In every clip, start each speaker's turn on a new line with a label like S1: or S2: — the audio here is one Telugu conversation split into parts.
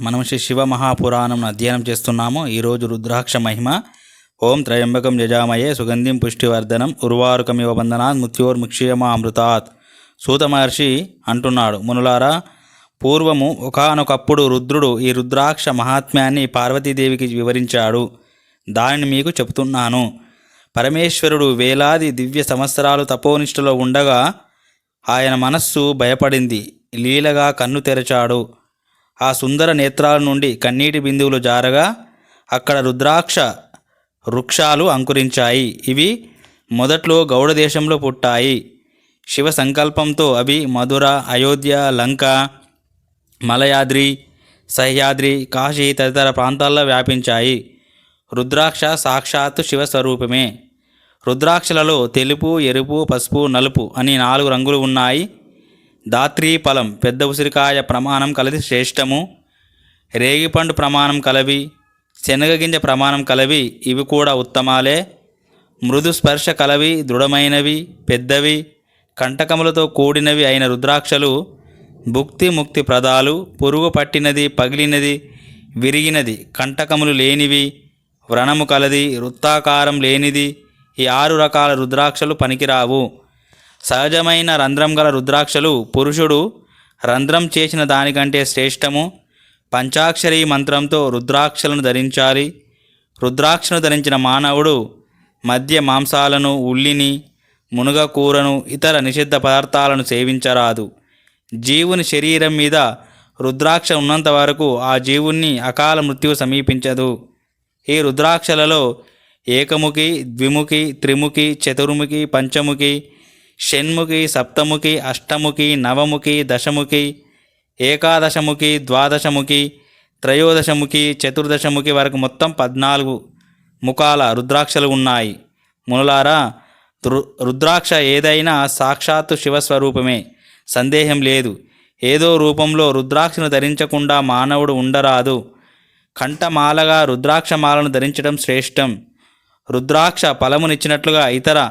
S1: మనం శ్రీ శివ మహాపురాణం అధ్యయనం చేస్తున్నాము. ఈరోజు రుద్రాక్ష మహిమ. ఓం త్రయంబకం యజామయే సుగంధిం పుష్టివర్ధనం ఉర్వారుకమివ బంధనాత్ మృత్యోర్ముక్షీయమా అమృతాత్. సూత మహర్షి అంటున్నాడు మునులారా పూర్వము ఒకానొకప్పుడు రుద్రుడు ఈ రుద్రాక్ష మహాత్మ్యాన్ని పార్వతీదేవికి వివరించాడు. దానిని మీకు చెబుతున్నాను పరమేశ్వరుడు వేలాది దివ్య సంవత్సరాలు తపోనిష్టలో ఉండగా ఆయన మనస్సు భయపడింది. లీలగా కన్ను తెరచాడు. ఆ సుందర నేత్రాల నుండి కన్నీటి బిందువులు జారగా అక్కడ రుద్రాక్ష వృక్షాలు అంకురించాయి. ఇవి మొదట్లో గౌడ దేశంలో పుట్టాయి. శివ సంకల్పంతో అవి మధుర అయోధ్య లంక మలయాద్రి సహ్యాద్రి కాశీ తదితర ప్రాంతాల్లో వ్యాపించాయి. రుద్రాక్ష సాక్షాత్తు శివస్వరూపమే రుద్రాక్షలలో తెలుపు ఎరుపు పసుపు నలుపు అని నాలుగు రంగులు ఉన్నాయి. దాత్రీ ఫలం పెద్ద ఉసిరికాయ ప్రమాణం కలది శ్రేష్టము. రేగిపండు ప్రమాణం కలవి శనగగింజ ప్రమాణం కలవి ఇవి కూడా ఉత్తమాలే. మృదు స్పర్శ కలవి దృఢమైనవి పెద్దవి కంటకములతో కూడినవి అయిన రుద్రాక్షలు భుక్తి ముక్తి ప్రదాలు పురుగు పట్టినది పగిలినది విరిగినది కంటకములు లేనివి వ్రణము కలది వృత్తాకారం లేనిది ఈ ఆరు రకాల రుద్రాక్షలు పనికిరావు. సహజమైన రంధ్రం గల రుద్రాక్షలు పురుషుడు రంధ్రం చేసిన దానికంటే శ్రేష్టము. పంచాక్షరీ మంత్రంతో రుద్రాక్షలను ధరించాలి. రుద్రాక్షను ధరించిన మానవుడు మధ్య మాంసాలను ఉల్లిని మునుగ కూరను ఇతర నిషిద్ధ పదార్థాలను సేవించరాదు. జీవుని శరీరం మీద రుద్రాక్ష ఉన్నంత వరకు ఆ జీవుణ్ణి అకాల మృత్యువు సమీపించదు. ఈ రుద్రాక్షలలో ఏకముఖి ద్విముఖి త్రిముఖి చతుర్ముఖి పంచముఖి షణ్ముఖి సప్తముఖి అష్టముఖి నవముఖి దశముఖి ఏకాదశముఖి ద్వాదశముఖి త్రయోదశముఖి చతుర్దశముఖి వరకు మొత్తం పద్నాలుగు ముఖాల రుద్రాక్షలు ఉన్నాయి. మునులారా రు రుద్రాక్ష ఏదైనా సాక్షాత్తు శివస్వరూపమే. సందేహం లేదు. ఏదో రూపంలో రుద్రాక్షను ధరించకుండా మానవుడు ఉండరాదు. కంఠమాలగా రుద్రాక్షమాలను ధరించడం శ్రేష్టం. రుద్రాక్ష ఫలమునిచ్చినట్లుగా ఇతర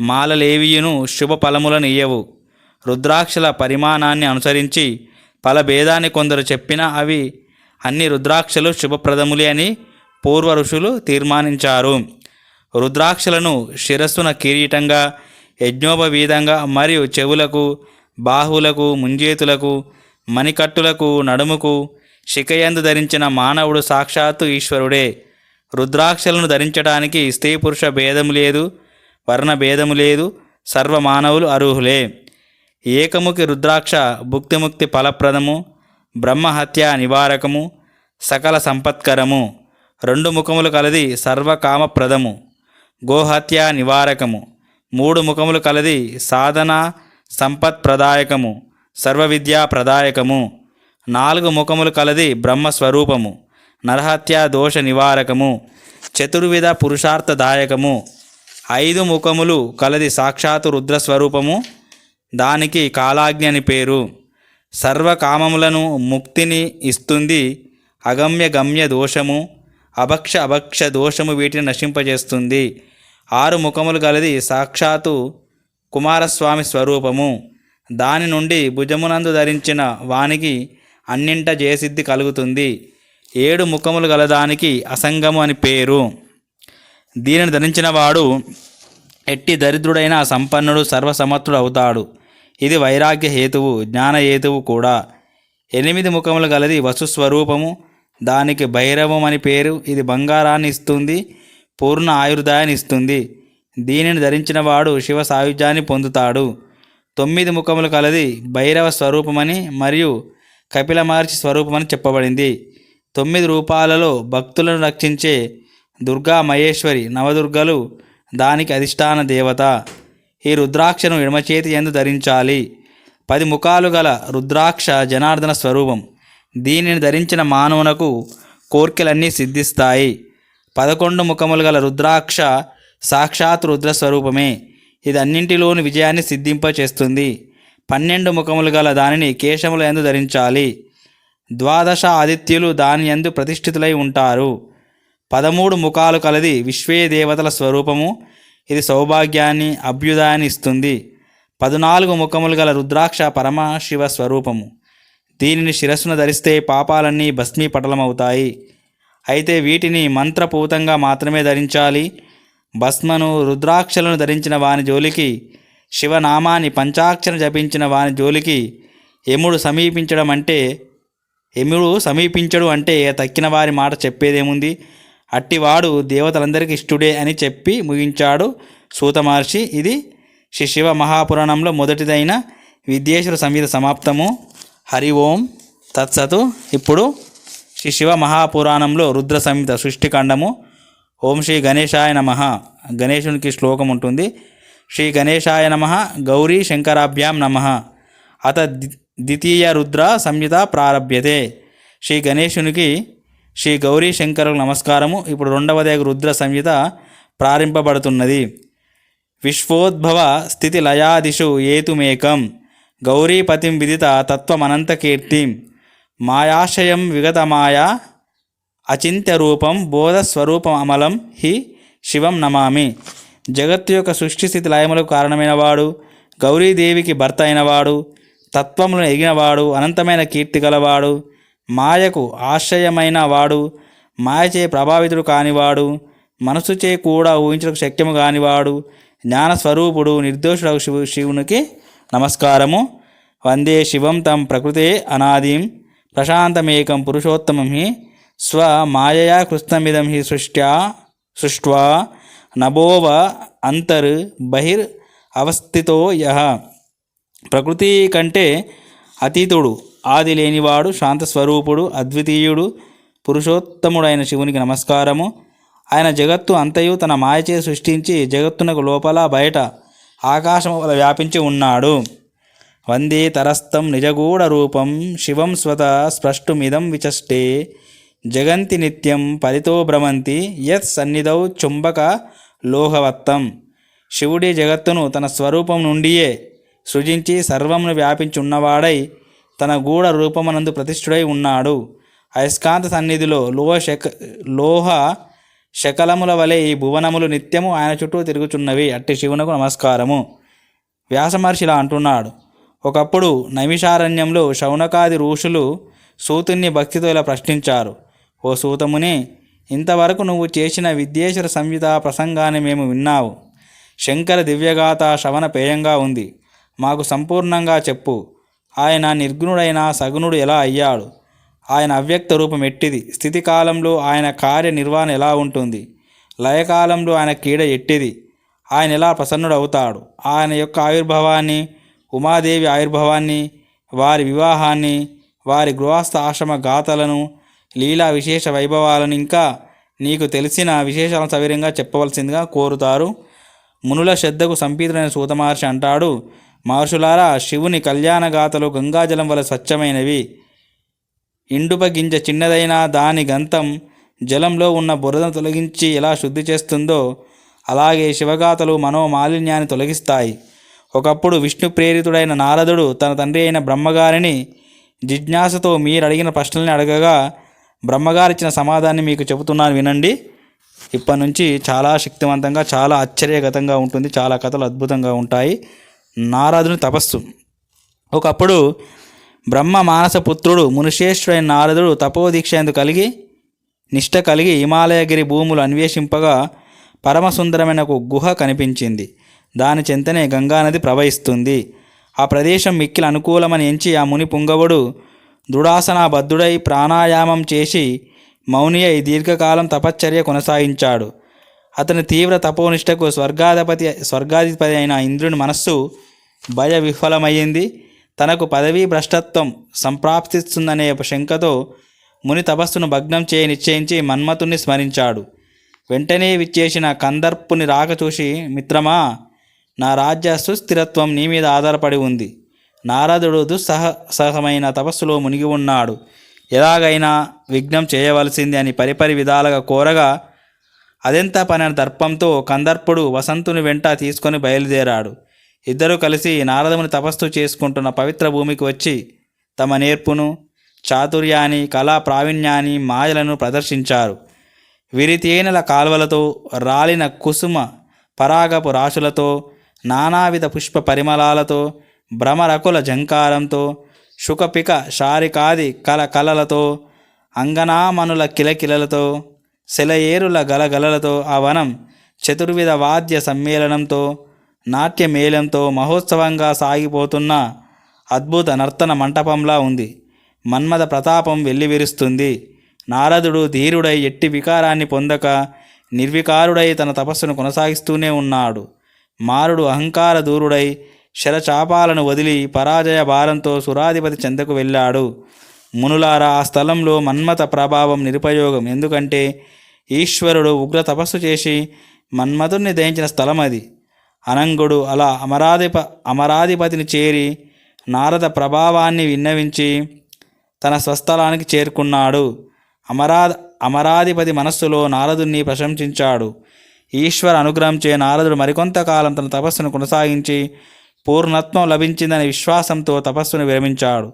S1: మాలలేవియును శుభ ఫలములను ఇయ్యవు. రుద్రాక్షల పరిమాణాన్ని అనుసరించి ఫలభేదాన్ని కొందరు చెప్పినా అవి అన్ని రుద్రాక్షలు శుభప్రదములే అని పూర్వ ఋషులు తీర్మానించారు. రుద్రాక్షలను శిరస్సున కిరీటంగా యజ్ఞోపవీతంగా మరియు చెవులకు బాహువులకు ముంజేతులకు మణికట్టులకు నడుముకు శిఖయందు ధరించిన మానవుడు సాక్షాత్తు ఈశ్వరుడే. రుద్రాక్షలను ధరించడానికి స్త్రీ పురుష భేదం లేదు. వర్ణ భేదము లేదు సర్వమానవులు అర్హులే. ఏకముఖి రుద్రాక్ష భుక్తిముక్తి ఫలప్రదము బ్రహ్మహత్య నివారకము సకల సంపత్కరము. రెండు ముఖములు కలది సర్వకామప్రదము గోహత్య నివారకము. మూడు ముఖములు కలది సాధన సంపత్ప్రదాయకము సర్వవిద్యా ప్రదాయకము. నాలుగు ముఖములు కలది బ్రహ్మస్వరూపము నరహత్య దోష నివారకము చతుర్విధ పురుషార్థదాయకము. ఐదు ముఖములు కలది సాక్షాత్తు రుద్రస్వరూపము. దానికి కాలాగ్ని అని పేరు. సర్వకామములను ముక్తిని ఇస్తుంది అగమ్య గమ్య దోషము. అభక్ష అభక్ష దోషము వీటిని నశింపజేస్తుంది. ఆరు ముఖములు గలది సాక్షాత్తు కుమారస్వామి స్వరూపము. దాని నుండి భుజమునందు ధరించిన వానికి అన్నింట జయసిద్ధి కలుగుతుంది. ఏడు ముఖములు గలదానికి అసంగము అని పేరు. దీనిని ధరించిన వాడు ఎట్టి దరిద్రుడైన సంపన్నుడు సర్వసమర్థుడు అవుతాడు. ఇది వైరాగ్య హేతువు జ్ఞాన హేతువు కూడా. ఎనిమిది ముఖములు గలది వసుస్వరూపము. దానికి భైరవం అని పేరు. ఇది బంగారాన్ని ఇస్తుంది. పూర్ణ ఆయుర్దాయాన్ని ఇస్తుంది. దీనిని ధరించిన వాడు శివ సాయుధ్యాన్ని పొందుతాడు. తొమ్మిది ముఖములు కలది భైరవ స్వరూపమని మరియు కపిల మహర్షి స్వరూపమని చెప్పబడింది. తొమ్మిది రూపాలలో భక్తులను రక్షించే దుర్గా మహేశ్వరి నవదుర్గలు దానికి అధిష్టాన దేవత. ఈ రుద్రాక్షను ఎడమచేతి ఎందు ధరించాలి. పది ముఖాలు గల రుద్రాక్ష జనార్దన స్వరూపం. దీనిని ధరించిన మానవునకు కోర్కెలన్నీ సిద్ధిస్తాయి. పదకొండు ముఖములు గల రుద్రాక్ష సాక్షాత్ రుద్ర స్వరూపమే. ఇది అన్నింటిలోని విజయాన్ని సిద్ధింపచేస్తుంది. పన్నెండు ముఖములు గల దానిని కేశముల ఎందు ధరించాలి. ద్వాదశ ఆదిత్యులు దాని యందు ప్రతిష్ఠితులై ఉంటారు. పదమూడు ముఖాలు కలది విశ్వే దేవతల స్వరూపము. ఇది సౌభాగ్యాన్ని అభ్యుదయాన్ని ఇస్తుంది. పద్నాలుగు ముఖములు గల రుద్రాక్ష పరమశివ స్వరూపము. దీనిని శిరస్సును ధరిస్తే పాపాలన్నీ భస్మీపటలమవుతాయి అయితే వీటిని మంత్రపూతంగా మాత్రమే ధరించాలి. భస్మను రుద్రాక్షలను ధరించిన వాని జోలికి శివనామాన్ని పంచాక్షరం జపించిన వాని జోలికి యముడు సమీపించడం అంటే యముడు సమీపించడు అంటే తక్కిన వారి మాట చెప్పేదేముంది? అట్టివాడు దేవతలందరికీ ఇష్టుడే అని చెప్పి ముగించాడు సూత మహర్షి. ఇది శ్రీ శివ మహాపురాణంలో మొదటిదైన విద్యేశ్వర సంహిత సమాప్తము. హరి ఓం. తత్సతు. ఇప్పుడు శ్రీ శివ మహాపురాణంలో రుద్ర సంహిత సృష్టికాండము. ఓం శ్రీ గణేశాయ నమ. గణేశునికి శ్లోకం ఉంటుంది. శ్రీ గణేశాయ నమ. గౌరీ శంకరాభ్యాం నమ. అత ద్వితీయ రుద్ర సంహిత ప్రారభ్యతే. శ్రీ గణేశునికి శ్రీ గౌరీ శంకరులకు నమస్కారము ఇప్పుడు రెండవదే రుద్ర సంహిత ప్రారంభపడుతున్నది. విశ్వోద్భవ స్థితి లయాదిషు ఏతుమేకం గౌరీపతిం విదిత తత్వమనంతకీర్తిం మాయాశయం విగతమాయా అచింత్య రూపం బోధస్వరూపం అమలం హి శివం నమామి. జగత్తు యొక్క సృష్టి స్థితి లయములకు కారణమైనవాడు గౌరీదేవికి భర్త అయినవాడు తత్వములను ఎగినవాడు అనంతమైన కీర్తి గలవాడు మాయకు ఆశ్రయమైన వాడు మాయచే ప్రభావితుడు కానివాడు మనసుచే కూడా ఊహించడానికి శక్యము కానివాడు జ్ఞానస్వరూపుడు నిర్దోషుడు శివు శివునికి నమస్కారము. వందే శివం తం ప్రకృతే అనాదిం ప్రశాంతమేకం పురుషోత్తమం హి స్వ మాయయా కృష్ణమిదం హి సృష్ట్యా సృష్ట్వా నభోవ అంతర్ బహిర్ అవస్థితో యహ ప్రకృతి కంటే అతీతుడు ఆది లేనివాడు శాంతస్వరూపుడు అద్వితీయుడు పురుషోత్తముడైన శివునికి నమస్కారము. ఆయన జగత్తు అంతయు తన మాయచే సృష్టించి జగత్తునకు లోపల బయట ఆకాశం వల్ల వ్యాపించి ఉన్నాడు. వందే తరస్థం నిజగూఢ రూపం శివం స్వత స్ప్రష్టుమిదం విచష్టే. జగంతి నిత్యం పరితో భ్రమంతి యత్ సన్నిధౌ చుంబక లోహవత్తం. శివుడి జగత్తును తన స్వరూపం నుండియే సృజించి సర్వమును వ్యాపించి ఉన్నవాడై తన గూఢ రూపమనందు ప్రతిష్ఠుడై ఉన్నాడు. అయస్కాంత సన్నిధిలో లోహ శక లోహ శకలముల వలె ఈ భువనములు నిత్యము ఆయన చుట్టూ తిరుగుచున్నవి. అట్టి శివునకు నమస్కారము. వ్యాసమహర్షి ఇలా అంటున్నాడు. ఒకప్పుడు నైమిషారణ్యంలో శౌనకాది ఋషులు సూతుని భక్తితో ఇలా ప్రశ్నించారు. ఓ సూతముని ఇంతవరకు నువ్వు చేసిన విద్యేశ్వర సంహిత ప్రసంగాన్ని మేము విన్నావు. శంకర దివ్యగాథ శవన పేయంగా ఉంది. మాకు సంపూర్ణంగా చెప్పు. ఆయన నిర్గుణుడైన సగుణుడు ఎలా అయ్యాడు? ఆయన అవ్యక్త రూపం ఎట్టిది? స్థితి కాలంలో ఆయన కార్యనిర్వహణ ఎలా ఉంటుంది? లయకాలంలో ఆయన కీడ ఎట్టిది? ఆయన ఎలా ప్రసన్నుడు అవుతాడు? ఆయన యొక్క ఆవిర్భావాన్ని ఉమాదేవి ఆవిర్భావాన్ని వారి వివాహాన్ని వారి గృహస్థ ఆశ్రమ గాథలను లీలా విశేష వైభవాలను ఇంకా నీకు తెలిసిన విశేషాలను సవిరంగా చెప్పవలసిందిగా కోరుతారు. మునుల శ్రద్ధకు సంపీతుడైన సూతమహర్షి అంటాడు మహర్షులారా శివుని కళ్యాణ గాథలు గంగాజలం వల్ల స్వచ్ఛమైనవి. ఇండుప గింజ చిన్నదైనా దాని గంతం జలంలో ఉన్న బురదను తొలగించి ఎలా శుద్ధి చేస్తుందో అలాగే శివగాథలు మనోమాలిన్యాన్ని తొలగిస్తాయి. ఒకప్పుడు విష్ణు ప్రేరితుడైన నారదుడు తన తండ్రి అయిన బ్రహ్మగారిని జిజ్ఞాసతో మీరు అడిగిన ప్రశ్నల్ని అడగగా బ్రహ్మగారు ఇచ్చిన సమాధాన్ని మీకు చెబుతున్నాను వినండి. ఇప్పటి నుంచి చాలా శక్తివంతంగా చాలా ఆశ్చర్యగతంగా ఉంటుంది చాలా కథలు అద్భుతంగా ఉంటాయి. నారదుని తపస్సు. ఒకప్పుడు బ్రహ్మ మానస పుత్రుడు మునిశ్రేష్ఠుడైన నారదుడు తపోదీక్ష కలిగి నిష్ట కలిగి హిమాలయగిరి భూములు అన్వేషింపగా పరమసుందరమైన ఒక గుహ కనిపించింది. దాని చెంతనే గంగానది ప్రవహిస్తుంది. ఆ ప్రదేశం మిక్కిలి అనుకూలమని ఎంచి ఆ ముని పుంగవుడు దృఢాసనాబద్ధుడై ప్రాణాయామం చేసి మౌని అయి దీర్ఘకాలం తపశ్చర్య కొనసాగించాడు. అతని తీవ్ర తపోనిష్టకు స్వర్గాధిపతి స్వర్గాధిపతి అయిన ఇంద్రుని మనస్సు భయ విఫలమయ్యింది తనకు పదవీ భ్రష్టత్వం సంప్రాప్తిస్తుందనే శంకతో ముని తపస్సును భగ్నం చేయ నిశ్చయించి మన్మతుణ్ణి స్మరించాడు. వెంటనే విచ్చేసిన కందర్పుని రాక చూసి మిత్రమా నా రాజ్య సుస్థిరత్వం నీ మీద ఆధారపడి ఉంది. నారదుడు దుస్సహ సహమైన తపస్సులో మునిగి ఉన్నాడు. ఎలాగైనా విఘ్నం చేయవలసింది అని పరిపరి విధాలుగా కోరగా అదెంత పనిన దర్పంతో కందర్పుడు వసంతుని వెంట తీసుకొని బయలుదేరాడు. ఇద్దరూ కలిసి నారదముని తపస్సు చేసుకుంటున్న పవిత్ర భూమికి వచ్చి తమ నేర్పును చాతుర్యాన్ని కళా ప్రావీణ్యాన్ని మాయలను ప్రదర్శించారు. విరితేనెల కాల్వలతో రాలిన కుసుమ పరాగపు రాశులతో నానావిధ పుష్ప పరిమళాలతో భ్రమరకుల జంకారంతో శుకపిక శారికాది కల కలలతో అంగనామనుల కిలకిలలతో సెలయేరుల గలగలలతో ఆ వనం చతుర్విధ వాద్య సమ్మేళనంతో నాట్యమేళంతో మహోత్సవంగా సాగిపోతున్న అద్భుత నర్తన మంటపంలా ఉంది. మన్మథ ప్రతాపం వెల్లివిరుస్తుంది. నారదుడు ధీరుడై ఎట్టి వికారాన్ని పొందక నిర్వికారుడై తన తపస్సును కొనసాగిస్తూనే ఉన్నాడు. మారుడు అహంకార దూరుడై శరచాపాలను వదిలి పరాజయ భారంతో సురాధిపతి చెందకు వెళ్ళాడు. మునులారా ఆ స్థలంలో మన్మథ ప్రభావం నిరుపయోగం. ఎందుకంటే ఈశ్వరుడు ఉగ్ర తపస్సు చేసి మన్మథుణ్ణి దయించిన స్థలం అది. అనంగుడు అలా అమరాధిప అమరాధిపతిని చేరి నారద ప్రభావాన్ని విన్నవించి తన స్వస్థలానికి చేరుకున్నాడు. అమరా అమరాధిపతి మనస్సులో నారదుణ్ణి ప్రశంసించాడు. ఈశ్వర అనుగ్రహంచే నారదుడు మరికొంతకాలం తన తపస్సును కొనసాగించి పూర్ణత్వం లభించిందనే విశ్వాసంతో తపస్సును విరమించాడు.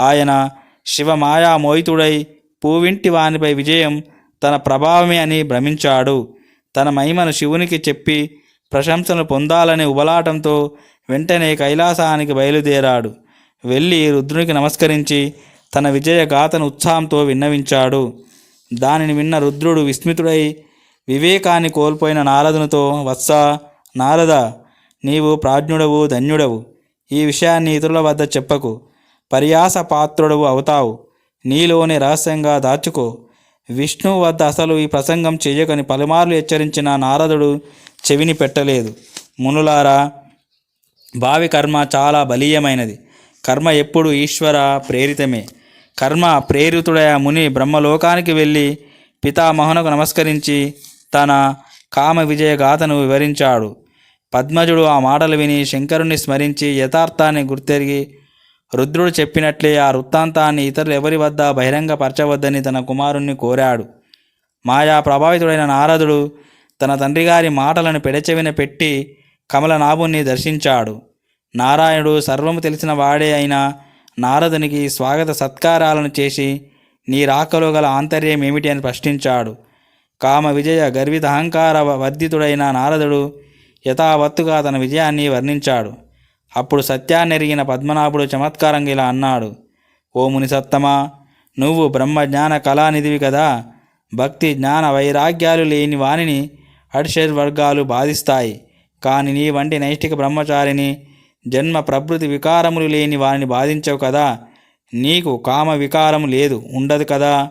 S1: ఆయన శివమాయా మోహితుడై పూవింటి వానిపై విజయం తన ప్రభావమే అని భ్రమించాడు. తన మహిమను శివునికి చెప్పి ప్రశంసను పొందాలనే ఉబలాటంతో వెంటనే కైలాసానికి బయలుదేరాడు. వెళ్ళి రుద్రునికి నమస్కరించి తన విజయ గాథను ఉత్సాహంతో విన్నవించాడు. దానిని విన్న రుద్రుడు విస్మితుడై వివేకాన్ని కోల్పోయిన నారదునితో వత్స నారద నీవు ప్రాజ్ఞుడవు ధన్యుడవు. ఈ విషయాన్ని ఇతరుల వద్ద చెప్పకు. పర్యాస పాత్రుడవు అవుతావు. నీలోని రహస్యంగా దాచుకో. విష్ణువు వద్ద అసలు ఈ ప్రసంగం చేయకని పలుమార్లు హెచ్చరించిన నారదుడు చెవిని పెట్టలేదు. మునులారా భావి కర్మ చాలా బలీయమైనది. కర్మ ఎప్పుడు ఈశ్వర ప్రేరితమే. కర్మ ప్రేరితుడయ ముని బ్రహ్మలోకానికి వెళ్ళి పితామహునకు నమస్కరించి తన కామ విజయ గాథను వివరించాడు. పద్మజుడు ఆ మాటలు విని శంకరుణ్ణి స్మరించి యథార్థాన్ని గుర్తెరిగి రుద్రుడు చెప్పినట్లే ఆ వృత్తాంతాన్ని ఇతరులు ఎవరి వద్ద బహిరంగపరచవద్దని తన కుమారుణ్ణి కోరాడు. మాయా ప్రభావితుడైన నారదుడు తన తండ్రిగారి మాటలను పెడచెవిన పెట్టి కమలనాభుణ్ణి దర్శించాడు. నారాయణుడు సర్వము తెలిసిన వాడే అయిన నారదునికి స్వాగత సత్కారాలను చేసి నీ రాకలో గల ఆంతర్యం ఏమిటి? అని ప్రశ్నించాడు. కామ విజయ గర్విత అహంకార వర్ధితుడైన నారదుడు యథావత్తుగా తన విజయాన్ని వర్ణించాడు. అప్పుడు సత్యాన్నెరిగిన పద్మనాభుడు చమత్కారంగా ఇలా అన్నాడు ఓ మునిసత్తమా నువ్వు బ్రహ్మ జ్ఞాన కళానిధివి కదా భక్తి జ్ఞాన వైరాగ్యాలు లేని వానిని వర్గాలు బాధిస్తాయి. కానీ నీ వంటి నైష్టిక బ్రహ్మచారిని జన్మ ప్రకృతి వికారములు లేని వారిని బాధించవు కదా నీకు కామ వికారము లేదు ఉండదు కదా.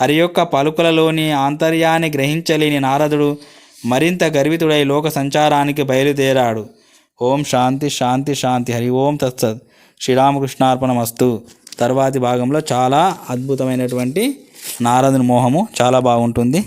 S1: హరి యొక్క పలుకులలోని ఆంతర్యాన్ని గ్రహించలేని నారదుడు మరింత గర్వితుడై లోక సంచారానికి బయలుదేరాడు. ఓం శాంతి శాంతి శాంతి. హరి ఓం తత్సత్ శ్రీరామకృష్ణార్పణమస్తు. తర్వాతి భాగంలో చాలా అద్భుతమైనటువంటి నారదుని మోహము చాలా బాగుంటుంది.